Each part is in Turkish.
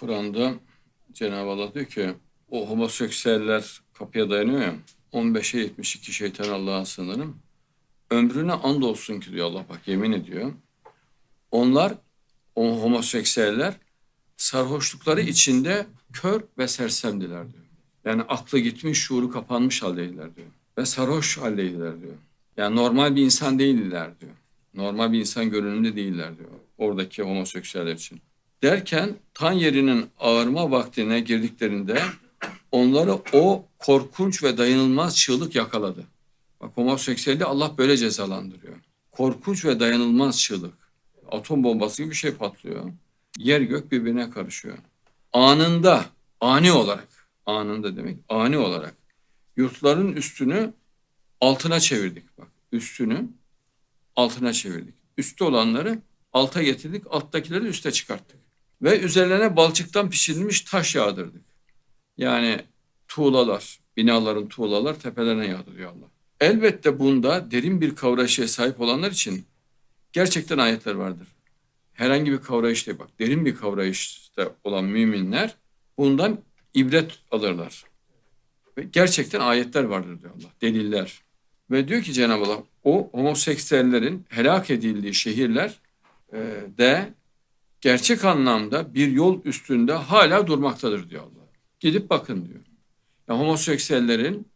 Kur'an'da Cenab-ı Allah diyor ki o homoseksüeller kapıya dayanıyor ya 15'e 72 şeytan Allah'a sığınırım. Ömrüne and olsun ki diyor Allah bak yemin ediyor. Onlar o homoseksüeller sarhoşlukları içinde kör ve sersemdiler diyor. Yani aklı gitmiş, şuuru kapanmış haldeydiler diyor. Ve sarhoş haldeydiler diyor. Yani normal bir insan değildiler diyor. Normal bir insan görünümde değiller diyor. Oradaki homoseksüeller için. Derken tan yerinin ağırma vaktine girdiklerinde onları o korkunç ve dayanılmaz çığlık yakaladı. Bak homoseksüeli Allah böyle cezalandırıyor. Korkunç ve dayanılmaz çığlık. Atom bombası gibi bir şey patlıyor. Yer gök birbirine karışıyor. Anında, ani olarak, anında demek, ani olarak yurtların üstünü altına çevirdik bak. Üstünü altına çevirdik. Üstte olanları alta getirdik, alttakileri üste çıkarttık. Ve üzerlerine balçıktan pişirilmiş taş yağdırdık. Yani tuğlalar, binaların tuğlalar tepelerine yağdırıyor Allah. Elbette bunda derin bir kavrayışa sahip olanlar için gerçekten ayetler vardır. Herhangi bir kavrayış değil bak. Derin bir kavrayışta olan müminler bundan ibret alırlar. Ve gerçekten ayetler vardır diyor Allah. Deliller. Ve diyor ki Cenab-ı Allah o homoseksüellerin helak edildiği şehirler e, de gerçek anlamda bir yol üstünde hala durmaktadır diyor Allah. Gidip bakın diyor. Ya homoseksüellerin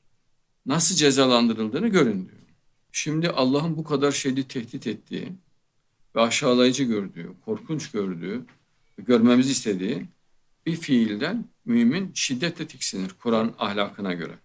nasıl cezalandırıldığını görün diyor. Şimdi Allah'ın bu kadar şiddet tehdit ettiği ve aşağılayıcı gördüğü, korkunç gördüğü, görmemizi istediği bir fiilden mümin şiddetle tiksinir Kur'an ahlakına göre.